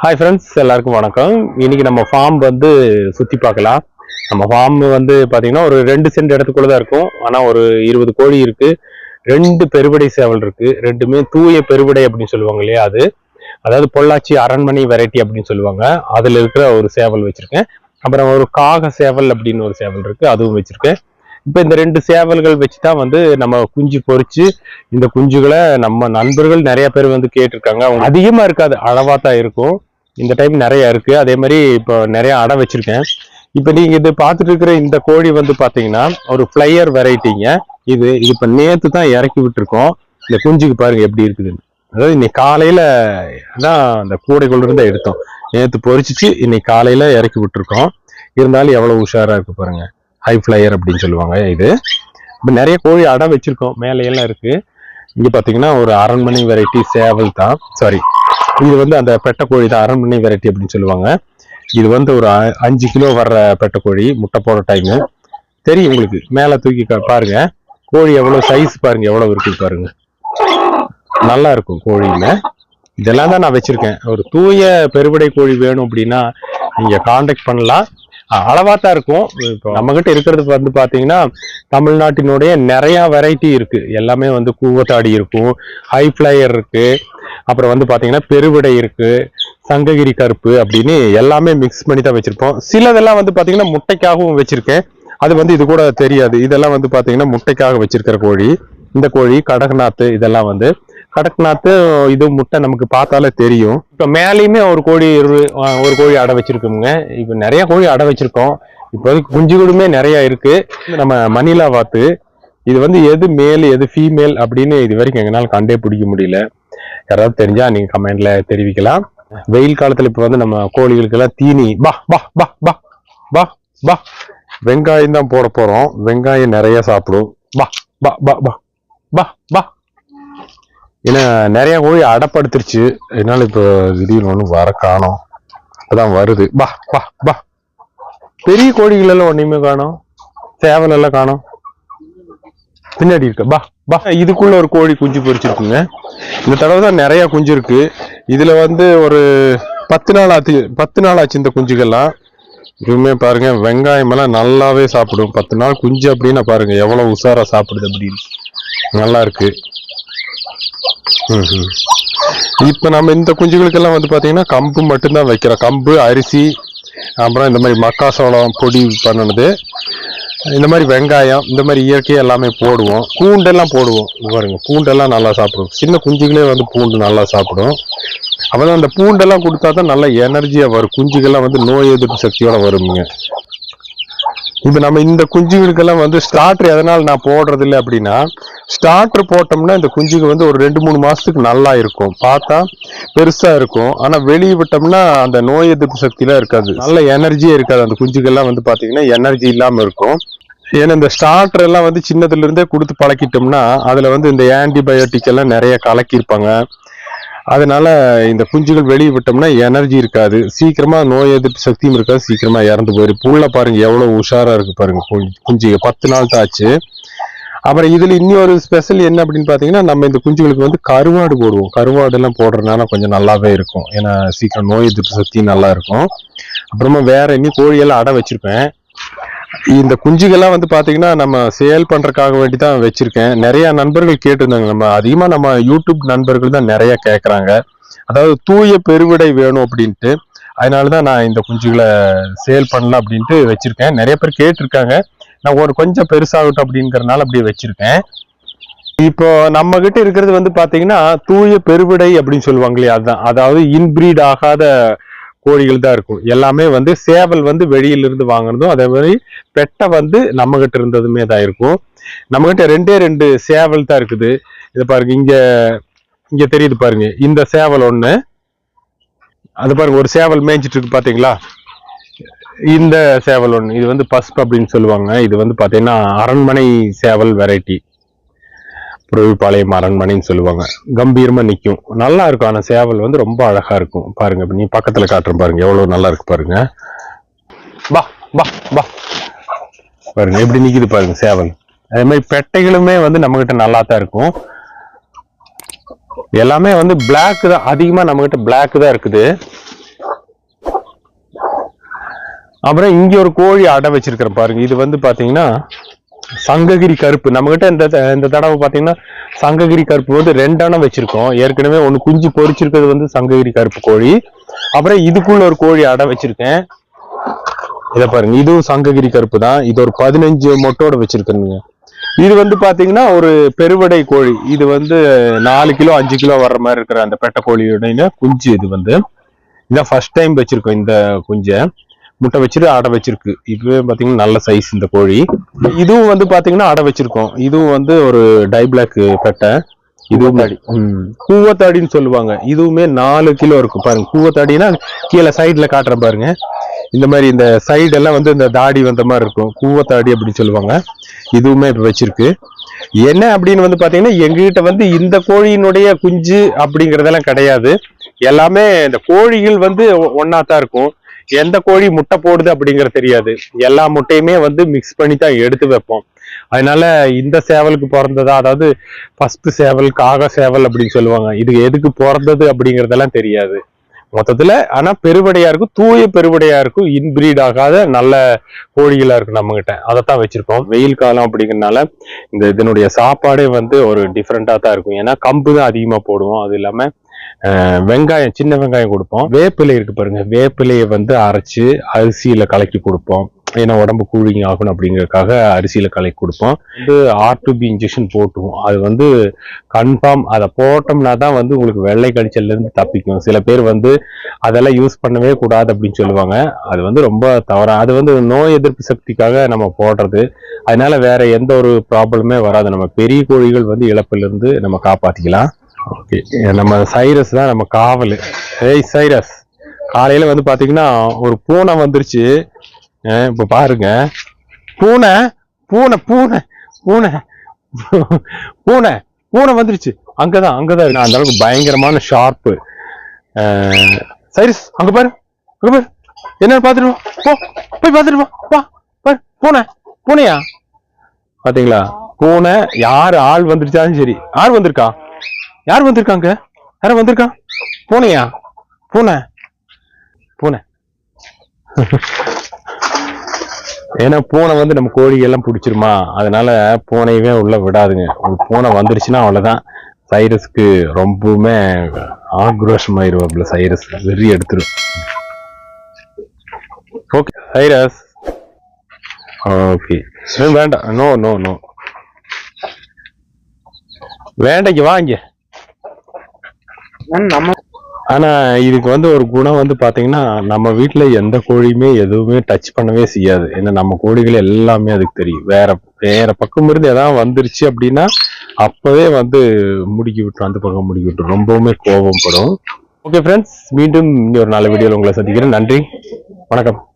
Hi friends எல்லாருக்கும் வணக்கம். இன்னைக்கு நம்ம ஃபார்ம் வந்து சுற்றி பார்க்கலாம். நம்ம ஃபார்ம் வந்து பார்த்தீங்கன்னா ஒரு ரெண்டு சென்ட் இடத்துக்குள்ள தான் இருக்கும். ஆனால் ஒரு இருபது கோழி இருக்குது ரெண்டு பெருவடை சேவல் இருக்குது ரெண்டுமே தூய பெருவடை அப்படின்னு சொல்லுவாங்க இல்லையா அது? அதாவது பொள்ளாச்சி அரண்மனை வெரைட்டி அப்படின்னு சொல்லுவாங்க. அதில் இருக்கிற ஒரு சேவல் வச்சுருக்கேன். அப்புறம் ஒரு காக சேவல் அப்படின்னு ஒரு சேவல் இருக்குது அதுவும் வச்சுருக்கேன். இப்போ இந்த ரெண்டு சேவல்கள் வச்சு தான் வந்து நம்ம குஞ்சு பொறிச்சு இந்த குஞ்சுகளை நம்ம நண்பர்கள் நிறைய பேர் வந்து கேட்டிருக்காங்க. அவங்க அதிகமாக இருக்காது. அளவாக தான் இருக்கும். இந்த டைம் நிறைய இருக்கு. அதே மாதிரி இப்போ நிறைய அடை வச்சிருக்கேன். இப்போ நீங்க இது பார்த்துட்டு இருக்கிற இந்த கோழி வந்து பாத்தீங்கன்னா ஒரு ஃப்ளையர் வெரைட்டிங்க இது இது இப்போ நேத்து தான் இறக்கி விட்டுருக்கோம். இந்த குஞ்சுக்கு பாருங்க எப்படி இருக்குதுன்னு. அதாவது இன்னைக்கு காலையில தான் அந்த கூடைக்குள்ளிருந்து எடுத்தோம். நேத்து பொறிச்சிச்சு இன்னைக்கு காலையில இறக்கி விட்டுருக்கோம். இருந்தாலும் எவ்வளவு உஷாரா இருக்கு பாருங்க. ஹை ஃப்ளையர் அப்படின்னு சொல்லுவாங்க இது. இப்போ நிறைய கோழி அடை வச்சிருக்கோம். மேலேயெல்லாம் இருக்குது இருக்கு. இங்க பாத்தீங்கன்னா ஒரு அரண்மனை வெரைட்டி சேவல் தான். சாரி இது வந்து அந்த பெட்டைக்கோழி தான் அரண்மனை வெரைட்டி அப்படின்னு சொல்லுவாங்க. இது வந்து ஒரு அ- அஞ்சு கிலோ வர்ற பெட்டைக்கோழி முட்டை போட டைமு தெரியும் உங்களுக்கு. மேலே தூக்கி கா- பாருங்க. கோழி எவ்வளோ சைஸ் பாருங்க எவ்வளோ இருக்கு பாருங்க. நல்லா இருக்கும் கோழியுமே இதெல்லாம் தான் நான் வச்சிருக்கேன். ஒரு தூய பெருவிடை கோழி வேணும் அப்படின்னா நீங்க காண்டாக்ட் பண்ணலாம். அ- அளவா தான் இருக்கும். இப்போ நம்ம கிட்ட இருக்கிறது வந்து பாத்தீங்கன்னா தமிழ்நாட்டினுடைய நிறைய வெரைட்டி இருக்கு. எல்லாமே வந்து கூவத்தாடி இருக்கும் ஹை ஃபிளையர் இருக்கு. அப்புறம் வந்து பார்த்தீங்கன்னா பெருவிடை இருக்கு சங்ககிரி கருப்பு அப்படின்னு எல்லாமே மிக்ஸ் பண்ணி தான் வச்சுருப்போம். சிலதெல்லாம் வந்து பார்த்தீங்கன்னா முட்டைக்காகவும் வச்சுருக்கேன். அது வந்து இது கூட தெரியாது. இதெல்லாம் வந்து பார்த்தீங்கன்னா முட்டைக்காக வச்சுருக்கிற கோழி. இந்த கோழி கடக்நாத்து இதெல்லாம் வந்து. கடக்நாத்து இது முட்டை நமக்கு பார்த்தாலே தெரியும். இப்போ மேலேயுமே ஒரு கோழி ஒரு கோழி அடை வச்சிருக்கோங்க இப்போ நிறைய கோழி அடை வச்சிருக்கோம். இப்போதைக்கு குஞ்சுகளுமே நிறைய இருக்கு. நம்ம மணிலா வாத்து இது வந்து எது மேல் எது ஃபீமேல் அப்படின்னு இது வரைக்கும் எங்களால் கண்டே பிடிக்க முடியல. யாராவது தெரிஞ்சா நீங்கள் கமெண்டில் தெரிவிக்கலாம். வெயில் காலத்தில் இப்போ வந்து நம்ம கோழிகளுக்கெல்லாம் தீனி பா பா பா பா பா பா வெங்காயம் தான் போட போகிறோம் வெங்காயம் நிறைய சாப்பிடும். பா பா பா பா பா பா ஏன்னா நிறைய கோழி அடப்படுத்துருச்சு. என்னால் இப்போ திடீர்னு ஒன்றும் வர காணோம். அதான் வருது. பா பா பா பெரிய கோழிகள் எல்லாம் ஒன்றையுமே காணும். சேவல் எல்லாம் பின்னாடி இருக்கு. பா பா. இதுக்குள்ள ஒரு கோழி குஞ்சு பொறிச்சிருக்குங்க இந்த தடவை தான் நிறைய குஞ்சு இருக்கு. இதுல வந்து ஒரு பத்து நாள் ஆச்சு பத்து நாள் ஆச்சு இந்த குஞ்சுகள்லாம். இதுவுமே பாருங்க வெங்காயம் எல்லாம் நல்லாவே சாப்பிடும். பத்து நாள் குஞ்சு அப்படின்னா பாருங்க எவ்வளவு உஷாரா சாப்பிடுது அப்படின்னு. நல்லா இருக்கு. ம்ஹும். இப்ப நம்ம இந்த குஞ்சுகளுக்கெல்லாம் வந்து பாத்தீங்கன்னா கம்பு மட்டும்தான் வைக்கிறோம். கம்பு அரிசி அப்புறம் இந்த மாதிரி மக்காசோளம் பொடி பண்ணினது. இந்த மாதிரி வெங்காயம் இந்த மாதிரி இயற்கையாக எல்லாமே போடுவோம். பூண்டெல்லாம் போடுவோம். பாருங்க பூண்டெல்லாம் நல்லா சாப்பிடும். சின்ன குஞ்சுகளே வந்து பூண்டு நல்லா சாப்பிடும். அப்பதான் அந்த பூண்டெல்லாம் கொடுத்தா தான் நல்ல எனர்ஜியாக வரும். குஞ்சுகள்லாம் வந்து நோய் எதிர்ப்பு சக்தியோட வருங்க இப்போ நம்ம இந்த குஞ்சுகளுக்கெல்லாம் வந்து ஸ்டார்டர் எதனால் நான் போடுறது இல்லை அப்படின்னா ஸ்டார்டர் போட்டோம்னா இந்த குஞ்சுக்கு வந்து ஒரு ரெண்டு மூணு மாதத்துக்கு நல்லா இருக்கும். பார்த்தா பெருசாக இருக்கும். ஆனால் வெளியே விட்டோம்னா அந்த நோய் எதிர்ப்பு சக்தியெலாம் இருக்காது. நல்ல எனர்ஜியே இருக்காது அந்த குஞ்சுகள்லாம் வந்து பார்த்திங்கன்னா எனர்ஜி இல்லாமல் இருக்கும். ஏன்னா இந்த ஸ்டார்டர் எல்லாம் வந்து சின்னதுல இருந்தே கொடுத்து பழக்கிட்டோம்னா அதுல வந்து இந்த ஆன்டிபயோட்டிக் எல்லாம் நிறைய கலக்கியிருப்பாங்க. அதனால இந்த குஞ்சுகள் வெளியே விட்டோம்னா எனர்ஜி இருக்காது. சீக்கிரமா நோய் எதிர்ப்பு சக்தியும் இருக்காது. சீக்கிரமா இறந்து போயிடும் புள்ள பாருங்க எவ்வளவு உஷாரா இருக்கு பாருங்க குஞ்சுக பத்து நாள் தான் அப்புறம் இதுல இன்னொரு ஸ்பெஷல் என்ன அப்படின்னு பாத்தீங்கன்னா நம்ம இந்த குஞ்சுகளுக்கு வந்து கருவாடு போடுவோம். கருவாடு எல்லாம் போடுறதுனால கொஞ்சம் நல்லாவே இருக்கும். ஏன்னா சீக்கிரம் நோய் எதிர்ப்பு சக்தி நல்லா இருக்கும். அப்புறமா வேற இன்னும் கோழியெல்லாம் அடை வச்சிருப்பேன். இந்த குஞ்சுகள்லாம் வந்து பார்த்தீங்கன்னா நம்ம சேல் பண்ணுறக்காக வேண்டி தான் வச்சுருக்கேன். நிறையா நண்பர்கள் கேட்டிருந்தாங்க. நம்ம அதிகமாக நம்ம யூடியூப் நண்பர்கள் தான் நிறைய கேட்குறாங்க அதாவது தூய பெருவிடை வேணும் அப்படின்ட்டு. அதனால தான் நான் இந்த குஞ்சுகளை சேல் பண்ணலாம் அப்படின்ட்டு வச்சுருக்கேன். நிறைய பேர் கேட்டிருக்காங்க. நான் ஒரு கொஞ்சம் பெருசாகட்டும் அப்படிங்கறதுனால அப்படியே வச்சுருக்கேன். இப்போ நம்ம கிட்ட இருக்கிறது வந்து பாத்தீங்கன்னா தூய பெருவிடை அப்படின்னு சொல்லுவாங்க இல்லையா? அதுதான் அதாவது இன்பிரீட் ஆகாத கோழிகள் தான் இருக்கும். எல்லாமே வந்து சேவல் வந்து வெளியிலிருந்து இருந்து அதே மாதிரி பெட்டை வந்து நம்ம கிட்ட இருந்ததுமே தான் இருக்கும். நம்ம கிட்ட ரெண்டே ரெண்டு சேவல் தான் இருக்குது. இதை பாருங்க இங்க இங்க தெரியுது பாருங்க. இந்த சேவல் ஒண்ணு அது பாருங்க ஒரு சேவல் மேய்ஞ்சிட்டு இருக்கு பாத்தீங்களா? இந்த சேவல் ஒண்ணு. இது வந்து பஸ்ப் அப்படின்னு சொல்லுவாங்க. இது வந்து பாத்தீங்கன்னா அரண்மனை சேவல் வெரைட்டி புறவிப்பாளையம் அரண்மனைன்னு சொல்லுவாங்க. கம்பீரமா நிக்கும். நல்லா இருக்கும். ஆனா சேவல் வந்து ரொம்ப அழகா இருக்கும். பாருங்க நீ பக்கத்துல காட்டுறேன் பாருங்க. எவ்வளவு நல்லா இருக்கு பாருங்க. பா பா பா பாருங்க எப்படி நிக்குது பாருங்க சேவல். அதே மாதிரி பெட்டைகளுமே வந்து நம்ம கிட்ட நல்லா தான் இருக்கும். எல்லாமே வந்து பிளாக் தான். அதிகமா நம்ம கிட்ட பிளாக் தான் இருக்குது. அப்புறம் இங்க ஒரு கோழி அடை வச்சிருக்கிறேன் பாருங்க. இது வந்து பாத்தீங்கன்னா சங்ககிரி கருப்பு. நம்ம கிட்ட இந்த த- இந்த தடவை பாத்தீங்கன்னா சங்ககிரி கருப்பு வந்து ரெண்டான வச்சிருக்கோம். ஏற்கனவே ஒன்று குஞ்சு பொரிச்சிருக்கிறது வந்து சங்ககிரி கருப்பு கோழி. அப்புறம் இதுக்குள்ள ஒரு கோழி அடை வச்சிருக்கேன். இதை பாருங்க. இதுவும் சங்ககிரி கருப்பு தான். இது ஒரு பதினஞ்சு மொட்டோட வச்சிருக்கேனுங்க இது வந்து பாத்தீங்கன்னா ஒரு பெருவடை கோழி. இது வந்து நாலு கிலோ அஞ்சு கிலோ வர்ற மாதிரி இருக்கிற அந்த பெட்டை கோழியுடைய குஞ்சு இது வந்து. இதான் ஃபர்ஸ்ட் டைம் வச்சிருக்கோம் இந்த குஞ்சை. முட்டை வச்சுட்டு அடை வச்சிருக்கு. இதுவே பாத்தீங்கன்னா நல்ல சைஸ் இந்த கோழி. இதுவும் வந்து பாத்தீங்கன்னா அடை வச்சிருக்கோம். இதுவும் வந்து ஒரு டை பிளாக் பெட்டை. இதுவும் ம், கூவத்தாடின்னு சொல்லுவாங்க. இதுவுமே நாலு கிலோ இருக்கும் பாருங்க கூவத்தாடினா கீழே சைடுல காட்டுறேன் பாருங்க. இந்த மாதிரி இந்த சைடு எல்லாம் வந்து இந்த தாடி வந்த மாதிரி இருக்கும். கூவத்தாடி அப்படின்னு சொல்லுவாங்க. இதுவுமே இப்ப வச்சிருக்கு. என்ன அப்படின்னு வந்து பாத்தீங்கன்னா எங்ககிட்ட வந்து இந்த கோழியினுடைய குஞ்சு அப்படிங்கறதெல்லாம் கிடையாது. எல்லாமே இந்த கோழிகள் வந்து ஒன்னா தான் இருக்கும். எந்த கோழி முட்டை போடுது அப்படிங்கறது தெரியாது. எல்லா முட்டையுமே வந்து மிக்ஸ் பண்ணி தான் எடுத்து வைப்போம். அதனால இந்த சேவலுக்கு பிறந்ததா அதாவது ஃபர்ஸ்ட் சேவல் காக சேவல் அப்படின்னு சொல்லுவாங்க. இது எதுக்கு பிறந்தது அப்படிங்கறதெல்லாம் தெரியாது. மொத்தத்துல ஆனா பெருவடையா இருக்கும் தூய பெருவடையா இருக்கும் இன்பிரீட் ஆகாத நல்ல கோழிகளா இருக்கும் நம்ம கிட்ட அதைத்தான் வச்சிருக்கோம். வெயில் காலம் அப்படிங்கறதுனால இந்த இதனுடைய சாப்பாடே வந்து ஒரு டிஃப்ரெண்டா தான் இருக்கும். ஏன்னா கம்பு தான் அதிகமா போடுவோம். அது இல்லாம வெங்காயம் சின்ன வெங்காயம் கொடுப்போம். வேப்பிலை இருக்கு பாருங்க. வேப்பிலையை வந்து அரைச்சு அரிசியில கலக்கி கொடுப்போம். ஏன்னா உடம்பு கூலிங் ஆகணும் அப்படிங்கறக்காக அரிசியில கலக்கி கொடுப்போம். வந்து ஆர் இன்ஜெக்ஷன் போட்டுவோம். அது வந்து கன்ஃபார்ம் அதை போட்டோம்னா தான் வந்து உங்களுக்கு வெள்ளை கடிச்சல்ல இருந்து தப்பிக்கும். சில பேர் வந்து அதெல்லாம் யூஸ் பண்ணவே கூடாது அப்படின்னு சொல்லுவாங்க. அது வந்து ரொம்ப தவறா. அது வந்து நோய் எதிர்ப்பு சக்திக்காக நம்ம போடுறது. அதனால வேற எந்த ஒரு ப்ராப்ளமே வராது. நம்ம பெரிய கோழிகள் வந்து இழப்புல இருந்து நம்ம காப்பாத்திக்கலாம். ஓகே நம்ம சைரஸ் தான் நம்ம காவல். ஏய் சைரஸ். காலையில வந்து பாத்தீங்கன்னா ஒரு பூனை வந்துருச்சு. அஹ் பாருங்க. பூனை பூனை பூனை பூனை. பூனை பூனை வந்துருச்சு. அங்கதான் அங்கதான். தான் அந்த அளவுக்கு பயங்கரமான ஷார்ப்பு சைரஸ் அங்க பாரு அங்கே பாரு. என்ன பாத்துட்டு போ போய் பாத்துட்டு வா பாரு. பூனை பூனையா? பாத்தீங்களா? பூனை யார் ஆள் வந்துருச்சாலும் சரி. ஆள் வந்திருக்கா? யார் வந்திருக்காங்க? யாரும் வந்திருக்கா? பூனையா? பூனை. பூனை. ஏன்னா பூனை வந்து நம்ம கோழிகள்லாம் பிடிச்சிருமா? அதனால பூனையவே உள்ள விடாதுங்க. ஒரு பூனை வந்துருச்சுன்னா அவ்வளோதான் சைரஸ்க்கு ரொம்பவுமே ஆக்ரோஷமாயிருவாப்ல சைரஸ். வெறி எடுத்துரும். ஓகே. சைரஸ். ஓகே. வேண்டாம். No no no. வேண்டைக்கு வாங்க நம்ம ஆனா இதுக்கு வந்து ஒரு குணம் வந்து பாத்தீங்கன்னா நம்ம வீட்ல எந்த கோழியுமே எதுவுமே டச் பண்ணவே செய்யாது. ஏன்னா நம்ம கோழிகள் எல்லாமே அதுக்கு தெரியும். வேற வேற பக்கம் இருந்து ஏதாவது வந்துருச்சு அப்படின்னா அப்பவே வந்து முடிக்கி விட்டுரும். அந்த பக்கம் முடிக்கி விட்டுரும். ரொம்பவுமே கோபம் படும். ஓகே ஃப்ரெண்ட்ஸ் மீண்டும் இன்னொரு நல்ல வீடியோவில் உங்களை சந்திக்கிறேன். நன்றி. வணக்கம்.